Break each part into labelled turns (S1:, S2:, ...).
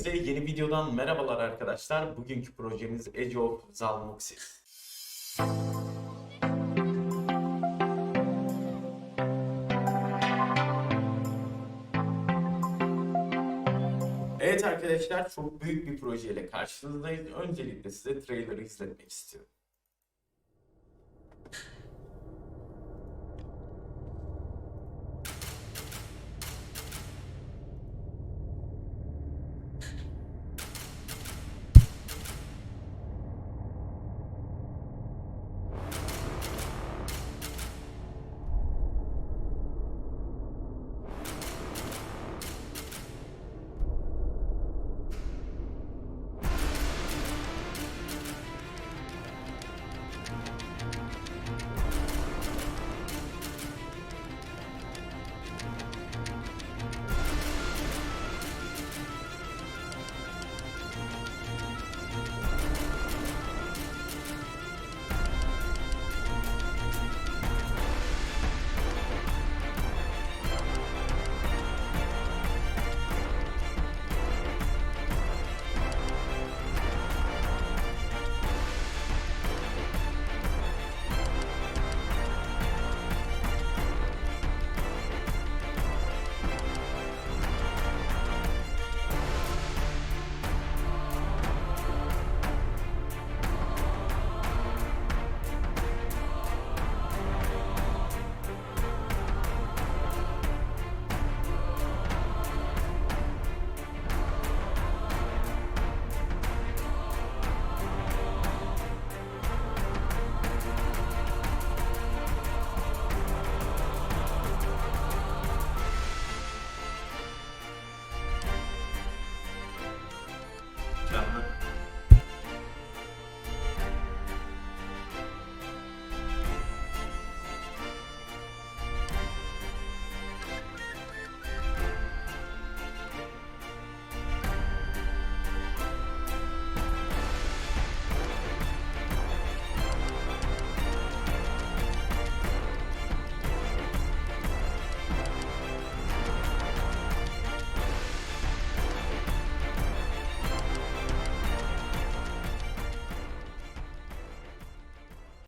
S1: Hepinize yeni videodan merhabalar arkadaşlar. Bugünkü projemiz Age of Zalmuxis. Evet arkadaşlar çok büyük bir projeyle karşınızdayız. Öncelikle size trailer'ı izletmek istiyorum.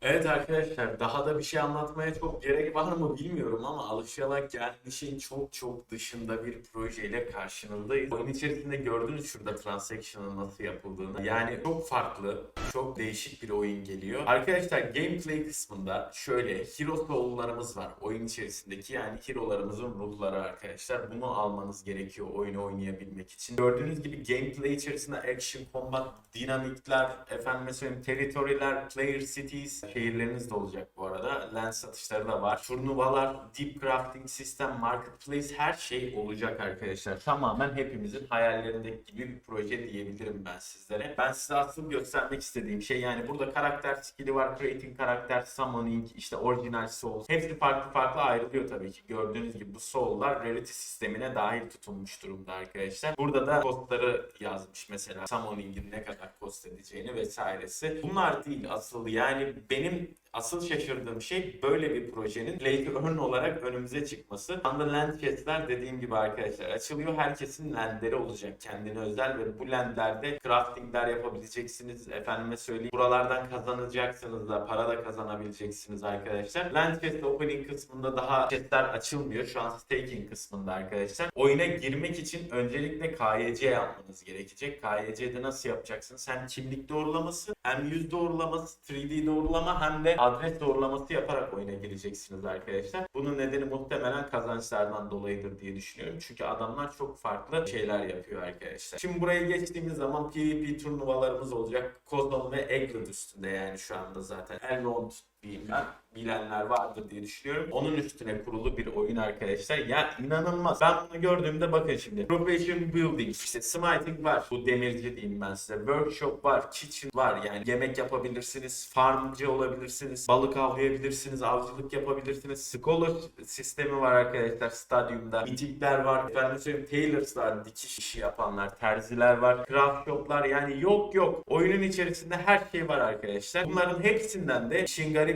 S1: Evet arkadaşlar daha da bir şey anlatmaya çok gerek var mı bilmiyorum ama alışılarak gelmişin çok çok dışında bir projeyle karşınızdayız. Oyun içerisinde gördünüz şurada transaction'ın nasıl yapıldığını. Yani çok farklı, çok değişik bir oyun geliyor. Arkadaşlar gameplay kısmında şöyle hero soul'larımız var oyun içerisindeki yani hero'larımızın ruhları arkadaşlar. Bunu almanız gerekiyor oyunu oynayabilmek için. Gördüğünüz gibi gameplay içerisinde action, combat, dinamikler, efendim söyleyeyim territory'ler, player cities, şehirleriniz de olacak bu arada. Lens satışları da var. Turnuvalar, deep crafting sistem, marketplace her şey olacak arkadaşlar. Tamamen hepimizin hayallerindeki gibi bir proje diyebilirim ben sizlere. Ben size asıl göstermek istediğim şey yani burada karakter skill'i var, creating karakter, summoning, işte orijinal souls. Hepsi farklı farklı ayrılıyor tabii ki. Gördüğünüz gibi bu soul'lar rarity sistemine dahil tutulmuş durumda arkadaşlar. Burada da costları yazmış mesela summoning'in ne kadar cost edeceğini vesairesi. Bunlar değil asıl yani benim benim asıl şaşırdığım şey böyle bir projenin play to earn olarak önümüze çıkması. Anda land chest'ler dediğim gibi arkadaşlar açılıyor. Herkesin landleri olacak kendine özel ve bu landlerde craftingler yapabileceksiniz. Efendime söyleyeyim buralardan kazanacaksınız da para da kazanabileceksiniz arkadaşlar. Land chest opening kısmında daha chest'ler açılmıyor. Şu an staking kısmında arkadaşlar. Oyuna girmek için öncelikle KYC yapmanız gerekecek. KYC'de nasıl yapacaksınız? Hem kimlik doğrulaması hem yüz doğrulaması 3D doğrulama hem de adres doğrulaması yaparak oyuna gireceksiniz arkadaşlar. Bunun nedeni muhtemelen kazançlardan dolayıdır diye düşünüyorum. Çünkü adamlar çok farklı şeyler yapıyor arkadaşlar. Şimdi buraya geçtiğimiz zaman PvP turnuvalarımız olacak. Kozon ve Egglet üstünde yani şu anda zaten. Elrond diyeyim ben. Bilenler vardır diye düşünüyorum. Onun üstüne kurulu bir oyun arkadaşlar. Ya inanılmaz. Ben bunu gördüğümde bakın şimdi. Profession Building, işte Smiting var. Bu demirci diyeyim ben size. Workshop var, kitchen var. Yani yemek yapabilirsiniz, farmcı olabilirsiniz, balık avlayabilirsiniz, avcılık yapabilirsiniz. Scholar sistemi var arkadaşlar stadyumda. Mitikler var. Efendim söyleyeyim tailors'lar, dikiş işi yapanlar, terziler var. Craft shop'lar yani yok yok. Oyunun içerisinde her şey var arkadaşlar. Bunların hepsinden de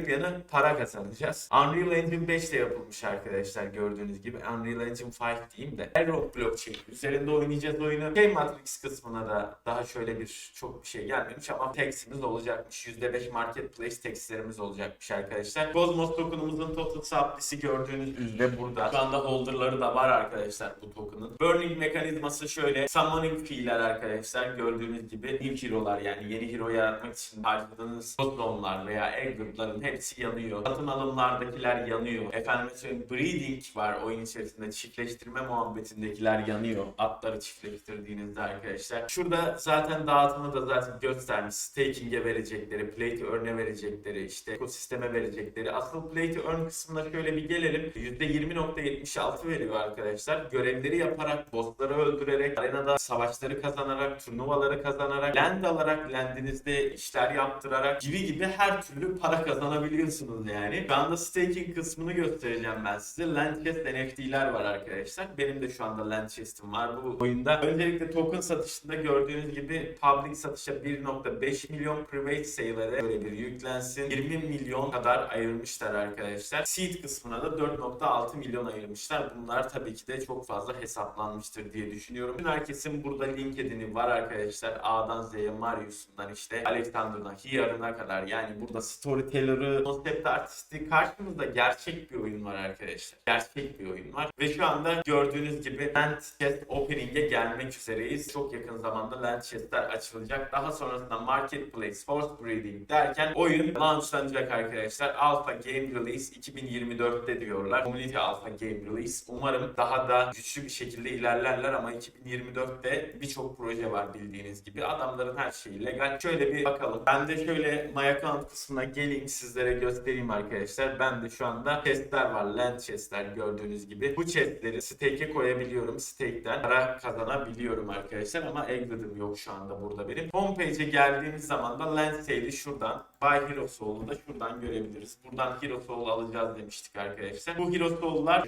S1: yanı para kazanacağız. Unreal Engine 5 ile yapılmış arkadaşlar gördüğünüz gibi. Unreal Engine 5 diyeyim de. Bedrock Blockchain üzerinde oynayacağız oyunu. Game Matrix kısmına da daha şöyle bir çok bir şey gelmemiş ama tax'imiz olacakmış. %5 marketplace tax'lerimiz olacakmış arkadaşlar. Cosmos token'ımızın total supply'si gördüğünüz üzere burada. Şu anda holder'ları da var arkadaşlar bu token'ın. Burning mekanizması şöyle. Summoning fee'ler arkadaşlar gördüğünüz gibi new hero'lar yani yeni hero yaratmak için harcadığınız cosmoslar veya Egglet'ların hepsi yanıyor. Satın alımlardakiler yanıyor. Efendim söyleyeyim breeding var oyun içerisinde çiftleştirme muhabbetindekiler yanıyor. Atları çiftleştirdiğinizde arkadaşlar. Şurada zaten dağıtımı da zaten göstermiş. Staking'e verecekleri, play to earn'e verecekleri, işte ekosisteme verecekleri. Asıl play to earn kısmına şöyle bir gelelim. %20.76 veriyor arkadaşlar. Görevleri yaparak, bossları öldürerek, arenada savaşları kazanarak, turnuvaları kazanarak, land alarak, landinizde işler yaptırarak gibi gibi her türlü para kazanabiliyorsunuz yani. Şu anda staking kısmını göstereceğim ben size. Land chest NFT'ler var arkadaşlar. Benim de şu anda land chest'im var bu oyunda. Öncelikle token satışında gördüğünüz gibi public satışa 1.5 milyon private sale'e böyle bir yüklensin. 20 milyon kadar ayırmışlar arkadaşlar. Seed kısmına da 4.6 milyon ayırmışlar. Bunlar tabii ki de çok fazla hesaplanmıştır diye düşünüyorum. Bütün herkesin burada LinkedIn'i var arkadaşlar. A'dan Z'ye Marius'undan işte Alexander'dan Hiyar'ına kadar yani burada storyteller'ı, konsept artisti karşımızda gerçek bir oyun var arkadaşlar. Gerçek bir oyun var. Ve şu anda gördüğünüz gibi Land Chest Opening'e gelmek üzereyiz. Çok yakın zamanda Land Chest'ler açılacak. Daha sonrasında Marketplace, Force Breeding derken oyun launchlanacak arkadaşlar. Alpha Game Release 2024'te diyorlar. Community Alpha Game Release. Umarım daha da güçlü bir şekilde ilerlerler ama 2024'te birçok proje var bildiğiniz gibi. Adamların her şeyi legal. Şöyle bir bakalım. Ben de şöyle My Account kısmına geleyim sizlere göstereyim arkadaşlar. Ben de şu anda chestler var. Land chestler gördüğünüz gibi. Bu chestleri stake'e koyabiliyorum. Stake'den para kazanabiliyorum arkadaşlar ama Eggled'ım yok şu anda burada benim. Homepage'e geldiğimiz zaman da Land Sale'i şuradan Buy Hero Soul'u da şuradan görebiliriz. Buradan Hero Soul alacağız demiştik arkadaşlar. Bu Hero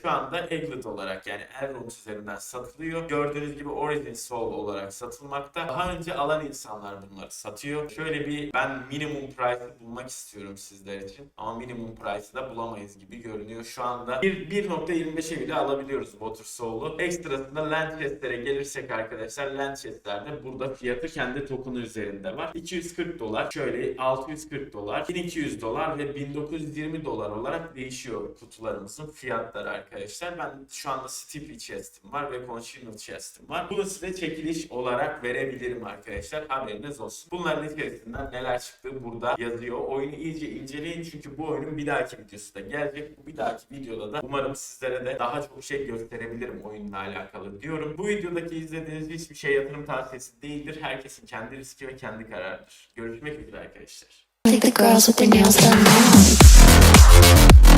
S1: şu anda Egglet olarak yani Elrond üzerinden satılıyor. Gördüğünüz gibi Origin Soul olarak satılmakta. Daha önce alan insanlar bunları satıyor. Şöyle bir ben minimum price'ı bulmak istiyorum sizler için. Ama minimum price'ı da bulamayız gibi görünüyor. Şu anda bir 1.25'e bile alabiliyoruz Water Soul'u. Ekstrasında Land Chest'lere gelirsek arkadaşlar Land Chest'lerde burada fiyatı kendi token'ı üzerinde var. 240 dolar. Şöyle 640 dolar, 1200 dolar ve 1920 dolar olarak değişiyor kutularımızın fiyatları arkadaşlar. Ben şu anda Steeply Chest'im var ve Consumer Chest'im var. Bunu size çekiliş olarak verebilirim arkadaşlar. Haberiniz olsun. Bunların içerisinden neler çıktığı burada yazıyor. Oyunu iyice inceleyin çünkü bu oyunun bir dahaki videosu da gelecek. Bu bir dahaki videoda da umarım sizlere de daha çok şey gösterebilirim oyunla alakalı diyorum. Bu videodaki izlediğiniz hiçbir şey yatırım tavsiyesi değildir. Herkesin kendi riski ve kendi kararıdır. Görüşmek üzere arkadaşlar.
S2: I like the girls with their nails done now.